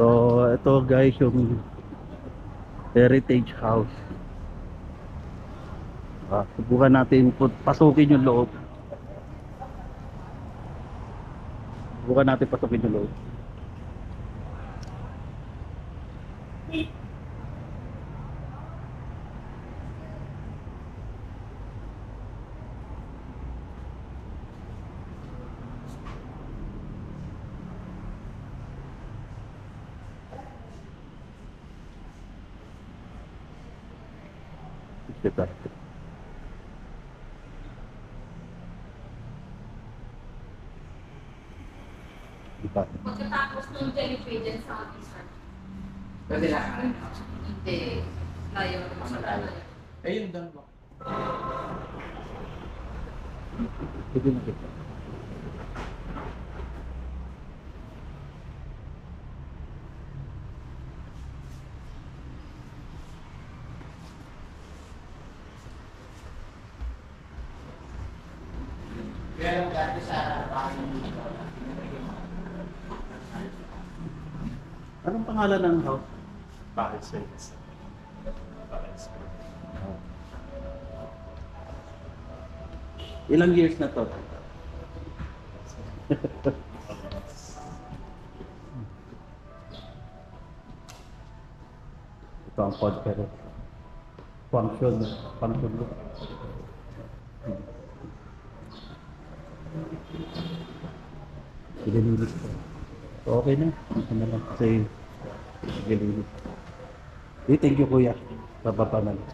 So, ito guys yung Heritage House. Ah, subukan natin pasukin yung loob. Subukan natin pasukin yung loob. Kita. Kita. Pagkatapos ng jellyfish dyan sa akin, sir. Pwede na. Hindi. Layo. Mas malayo. Eh, yung doon ba? Pwede na kita. Lang dati sa. Anong pangalan ng house? Bakit service? Ilang years na to? Ito ang conference. Function. Function room. Ililinis ko. Okay na. Ano na lang. Kasi ililinis. Eh, thank you kuya. Bababa na lang.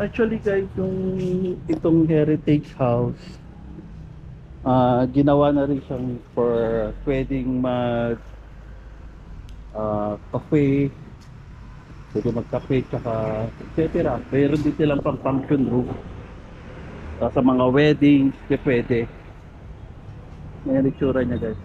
Actually guys, yung itong heritage house, ah ginawa na rin siyang for pwedeng mag ah cafe, pwede mag-cafe, tsaka etc. Meron din silang pang function room. Ah, sa mga weddings, pwede. Ang itsura niya guys.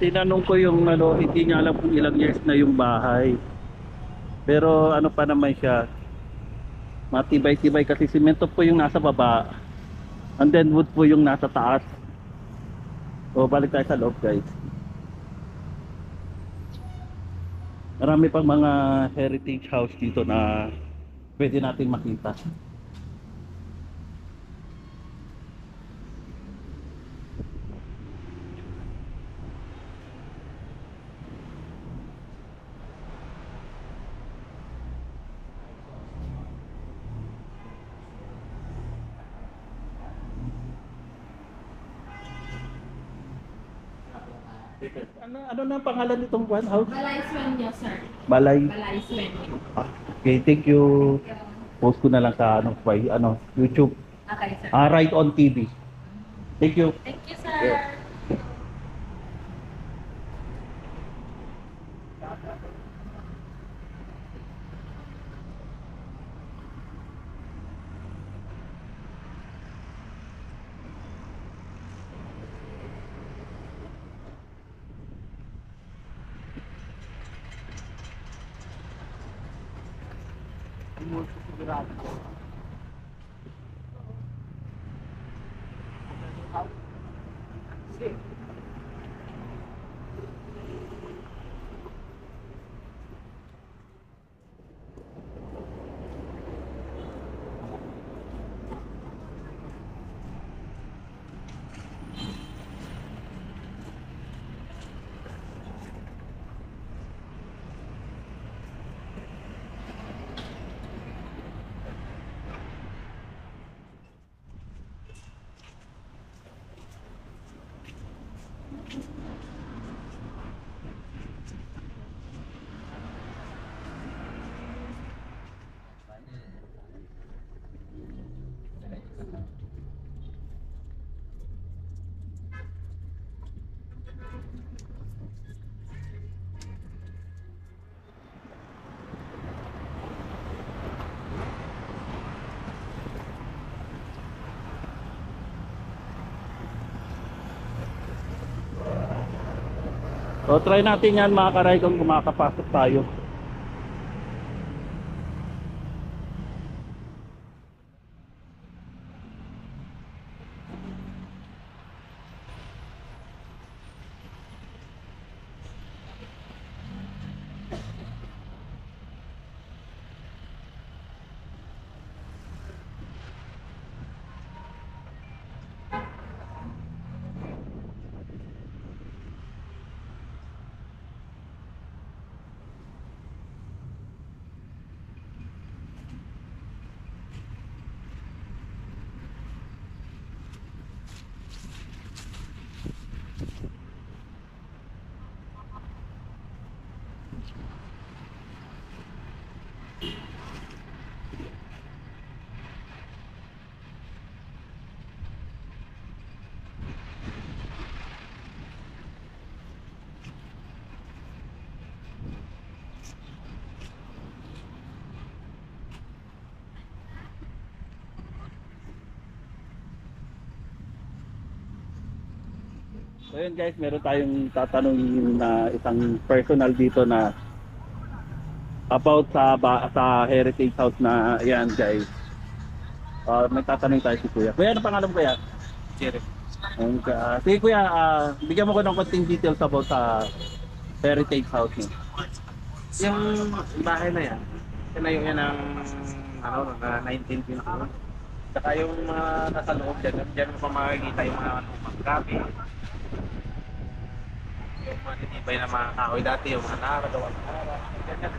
Tinanong ko yung ano, hindi niya alam kung ilang years na yung bahay. Pero ano pa naman siya, matibay-tibay kasi simento po yung nasa baba. And then wood po yung nasa taas. So balik tayo sa loob guys. Marami pang mga heritage house dito na pwede natin makita. Ano, ano na ang pangalan nitong one house? Balay Swen niya, sir. Balay. Balay Swen. Ah, Okay, thank you. Post ko na lang sa ano, by, ano, YouTube. Okay, sir. Ah, right on TV. Thank you. Thank you, sir. Yeah. Thank you. So try natin yan mga karay kung makakapasok tayo. So yun guys, meron tayong tatanungin na isang personal dito na about sa ba, sa heritage house na yan guys. Uh, may tatanungin tayo si Kuya. Kuya, ano pangalan mo Kuya? Jerry. Ang, uh, sige Kuya, ah, bigyan mo ko ng konting details about sa heritage house niyo. Yung bahay na yan, tinayo yan ng ano, na 1921. Saka yung mga nasa loob dyan, dyan mo pa makikita yung mga lumang gabi. Yung mga titibay na mga kahoy dati, yung mga nara, gawa ng. Ganyan.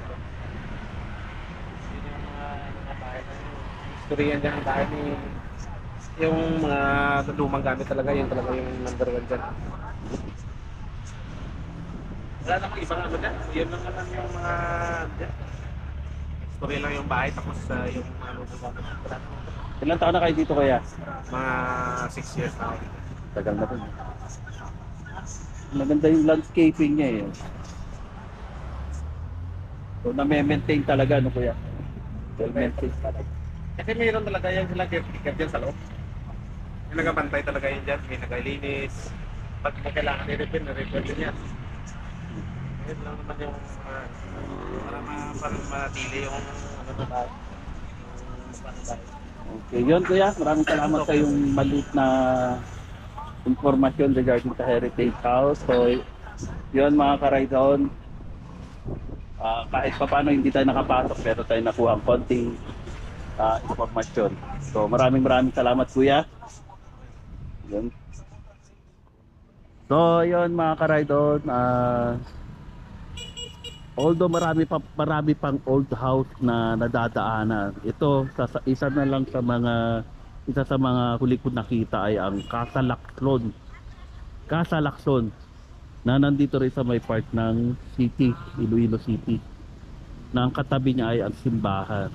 Yun yung mga, bahay na yun. History yan dyan, bahay ni yung mga lumang gamit talaga, yun talaga yung number one dyan. Wala namang ibang ano dyan. Yun lang naman yung mga dyan. Story lang yung bahay tapos uh, yung mga lumang gamit. Ilan taon na kayo dito Kuya? mga 6 years na ako. Tagal na rin. Maganda yung landscaping niya eh. So na-maintain talaga no Kuya? Well maintained talaga. Kasi mayroon talaga yan silang caretaker dyan sa loob. Yung nagabantay talaga yun dyan, may naglilinis. Pag may kailangan i-repair, na-repair din yan. Yun lang naman yung uh, para, ma, para matili yung ano na tayo. Okay, yun kuya. Maraming salamat sa yung maliit na informasyon regarding sa Heritage House. So, yun mga karaydon. Ah, kahit pa paano hindi tayo nakapasok pero tayo nakuha ang konting ah, informasyon. So, maraming maraming salamat kuya. Yun. So, yun mga karaydon. ah although marami pa marami pang old house na nadadaanan ito sa- isa na lang sa mga isa sa mga huli ko nakita ay ang Casa Lacson na nandito rin sa may part ng city Iloilo City na ang katabi niya ay ang simbahan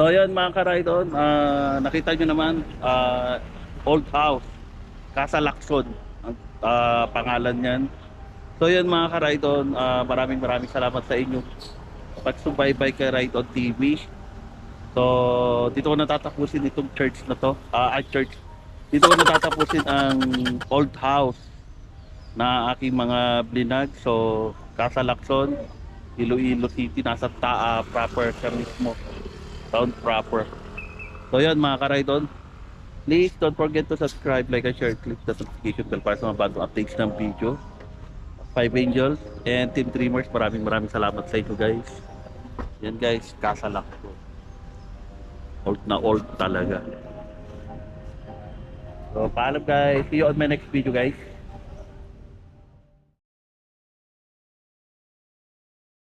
So yun mga karaydon, ah, nakita nyo naman, ah, old house, Casa Lacson, ang ah, pangalan niyan. So yun mga karaydon, ah, maraming maraming salamat sa inyo. Pagsubaybay kay Ride on TV. So dito ko natatapusin itong church na to, ah ah, church. Dito ko natatapusin ang old house na aking mga blinag. So Casa Lacson, Iloilo City, nasa Taa proper siya mismo sound proper. So yun mga karaydon, please don't forget to subscribe, like and share, click the notification bell para sa mga bagong updates ng video. Five Angels and Team Dreamers, maraming maraming salamat sa inyo guys. Yan guys, kasalak ko. Old na old talaga. So paalam guys, see you on my next video guys.